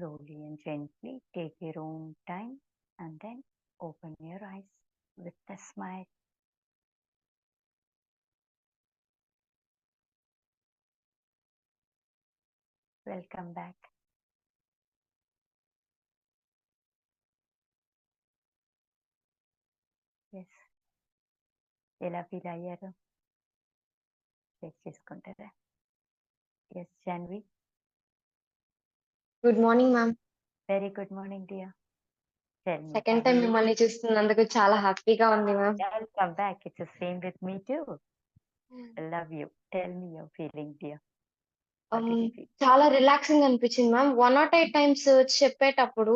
slowly and gently take your own time and then open your eyes with a smile. Welcome back. Yes ఎలా feel అయ్యారు share చేసుకుంటారా yes Janhvi good morning ma'am very good morning dear మీ second time మిమ్మల్ని చూస్తున్నందుకు చాలా హ్యాపీగా ఉంది ma'am welcome back it's same with me too love you tell me your feeling dear చాలా relaxing అనిపించింది ma'am one nought eight times చెప్పేటప్పుడు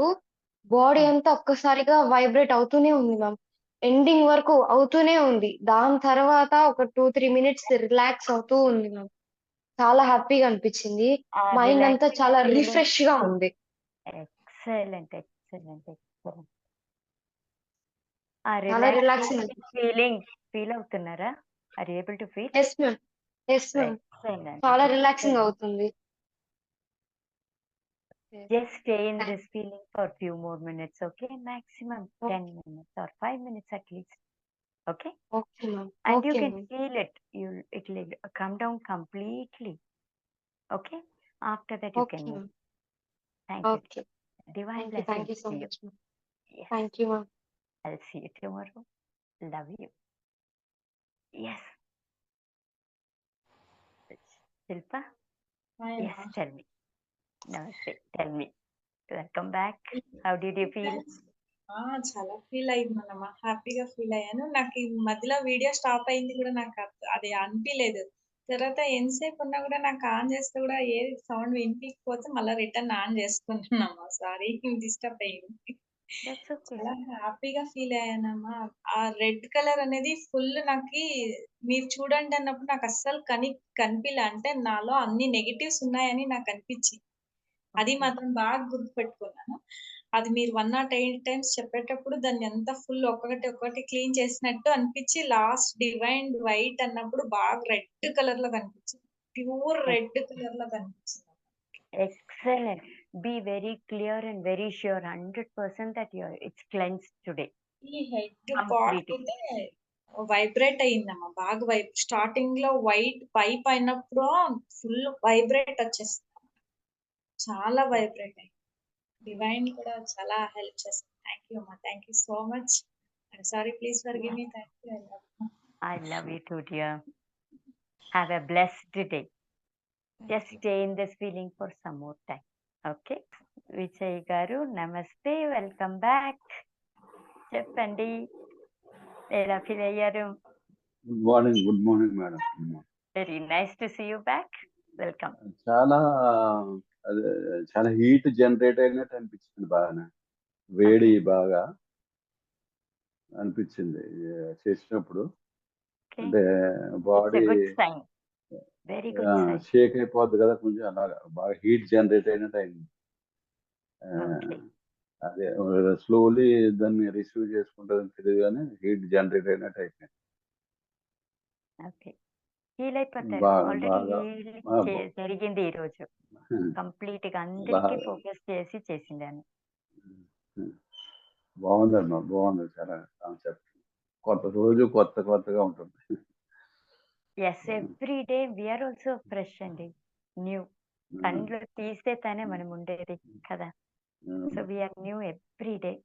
body Hmm. అంతా ఒక్కసారిగా వైబ్రేట్ అవుతూనే ఉంది మ్యామ్ ఎండింగ్ వరకు అవుతూనే ఉంది. దాని తర్వాత ఒక టూ త్రీ మినిట్స్ రిలాక్స్ అవుతూ ఉంది మ్యామ్ చాలా హ్యాపీగా అనిపించింది. మైండ్ అంతా చాలా రిఫ్రెష్గా ఉంది. Excellent excellent excellent. ఆ చాలా relaxing ఫీలింగ్ ఫీల్ అవుతున్నారా? Are able to feel yes ma'am yes ma'am చాలా రిలాక్సింగ్ అవుతుంది. Just stay in this feeling for few more minutes, okay? Maximum Okay. 10 minutes or 5 minutes at least. okay? Okay, ma'am. and you can feel it. You it will come down completely. Okay? After that you can Okay, thank you. Okay. divine Thank you. Thank you so you. much, yes. Thank you, ma'am. i'll see you tomorrow. Love you. Yes. Silpa. Yes tell me. Namaste. Tell me. Welcome back. How did you feel? Yes. ఆ! చాలా feel అయిందన్నమా హ్యాపీగా feel అయ్యాను. నాకు ఈ మధ్యలో video stop అయింది కూడా నాకు అది అనిపించలేదు తర్వాత ఎంతసేపు ఉన్నా కూడా నాకు ఆన్ చేస్తే కూడా ఏ సౌండ్ వినిపించకపోతే మళ్ళీ రిటర్న్ ఆన్ చేసుకుంటున్నామా సారీ డిస్టర్బ్ అయింది. చాలా హ్యాపీగా ఫీల్ అయ్యానమ్మా. ఆ రెడ్ కలర్ అనేది ఫుల్ నాకు మీరు చూడండి అన్నప్పుడు నాకు అస్సలు కని కనిపించలే అంటే నాలో అన్ని నెగిటివ్స్ ఉన్నాయని నాకు అనిపించింది. అది. మాత్రం బాగా గుర్తుపెట్టుకున్నాను. అది మీరు వన్ నాట్ ఎయిట్ టైమ్స్ చెప్పేటప్పుడు దాన్ని ఎంత ఫుల్ ఒక్కొక్కటి ఒక్కొక్కటి క్లీన్ చేసినట్టు అనిపించి లాస్ట్ డివైన్ వైట్ అన్నప్పుడు బాగా రెడ్ కలర్లో కనిపించింది. ప్యూర్ రెడ్ కలర్లో కనిపించింది. Excellent. Be very clear and very sure, 100% that you're, it's cleansed today. ఈ హెడ్ పార్ట్ వైబ్రేట్ అయ్యిందమ్మా బాగా వైబ్ స్టార్టింగ్లో వైట్ పైప్ అయినప్పుడు ఫుల్ వైబ్రేట్ వచ్చేస్తుంది చాలా వైబ్రేట్ అయింది. డివైన్ కూడా చాలా హెల్ప్ చేస్తుంది. థ్యాంక్ యూ అమ్మా. Thank you so much sorry please forgive me thank you I love you. Too, dear. Have a blessed day. Just stay in this feeling for some more time. Okay? Vijay garu నమస్తే welcome back చెప్పండి ఎలా feel అయ్యారు good morning good morning madam very nice to see you back welcome చాలా చాలా heat generate అయినట్టు అనిపించింది బాగానే. వేడి బాగా అనిపించింది చేసినప్పుడు. అంటే బాడీ షేక్ అయిపోద్ది కదా కొంచెం అలాగా బాగా హీట్ జనరేట్ అయినట్టు అయింది. అదే స్లోలీ దాన్ని రిసీవ్ చేసుకుంటుందని తెలియదు కానీ హీట్ జనరేట్ అయినట్టు అయిపోయింది. బాగా- జరిగింది ఈ రోజు. కంప్లీట్గా అందరికి. ఫోకస్ చేసి చేసిండాను బాగుందమ్మా బాగుంది చాలా కాన్సెప్ట్. కొత్త రోజు కొత్త కొత్తగా ఉంటుంది. Yes every day we are also fresh అండి. న్యూ కళ్ళు తీస్తే తానే మనం ఉండేది కదా. So we are new every day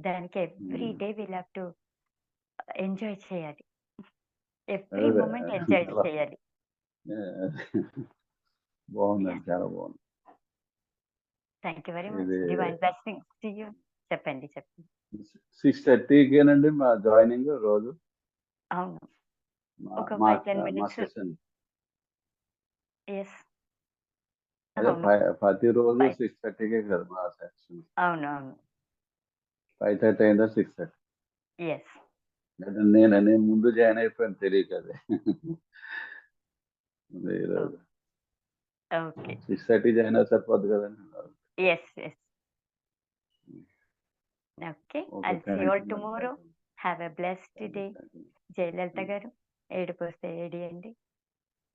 దానికి every. Day will have to enjoy చేయాలి. ఎవ్రీ. Moment enjoy. చేయాలి. బాగుందండి చాలా బాగుంది. థ్యాంక్ యూ వెరీ మచ్ ఇది- డివైన్ బ్లెస్సింగ్స్ టు యూ చెప్పండి చెప్పండి. సిక్స్ థర్టీకేనండి మా జాయినింగ్ రోజు. అవును. మా- ఒక మా five, ten మా minutes. సెషన్ ఎస్ అదే అవును. ఫై- ప్రతి రోజు Five. సిక్స్ థర్టీకే కదా మా సెషన్ అవును అవును. ఫైవ్ థర్టీ అయిందా సిక్స్ థర్టీ? ఎస్ నేను? నేను ముందు జాయిన్ అయిపోయాను తెలియక అదే. ఈరోజు. ఓకే. సిక్స్ థర్టీ జాయిన్ అయితే సరిపోద్ది కదండి yes yes okay I'll see all you tomorrow have a blessed day Jayalalitha garu ఏడుపు వస్తే ఏడియండి.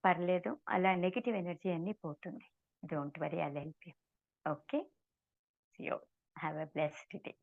పర్లేదు అలా నెగిటివ్ ఎనర్జీ అన్నీ పోతుంది. డోంట్ వరీ అలా help you okay you. Have a blessed day.